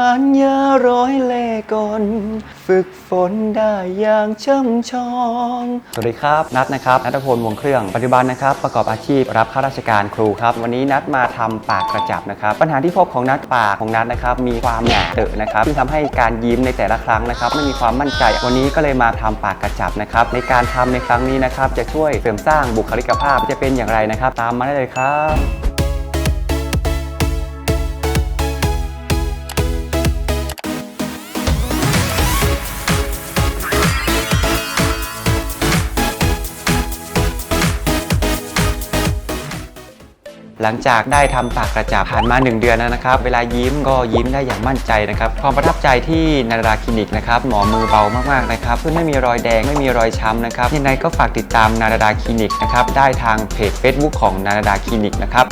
อ่านยาร้อยเล่กลฝึกฝนได้อย่างช่ำชอง สวัสดีครับ นัทนะครับนัทพลวงเครื่องปัจจุบันนะครับ ประกอบอาชีพรับข้าราชการครูครับ วันนี้นัทมาทำปากกระจับนะครับ ปัญหาที่พบของนัทปากของนัทนะครับ มีความหนาเตอะนะครับซึ่งทำให้การยิ้มในแต่ละครั้งนะครับ ไม่มีความมั่นใจ วันนี้ก็เลยมาทำปากกระจับนะครับ ในการทำในครั้งนี้นะครับ จะช่วยเสริมสร้างบุคลิกภาพจะเป็นอย่างไรนะครับ ตามมาได้เลยครับ หลังจากได้ทำปากกระจับผ่านมา 1 เดือนแล้วนะครับ เวลายิ้มก็ยิ้มได้อย่างมั่นใจนะครับ ความประทับใจที่นาราคลินิกนะครับ หมอมือเบามากๆนะครับเพื่อไม่มีรอยแดงไม่มีรอยช้ำนะครับยังไงก็ฝากติดตามนาราคลินิกนะครับได้ทางเพจ Facebook ของนาราคลินิกนะครับ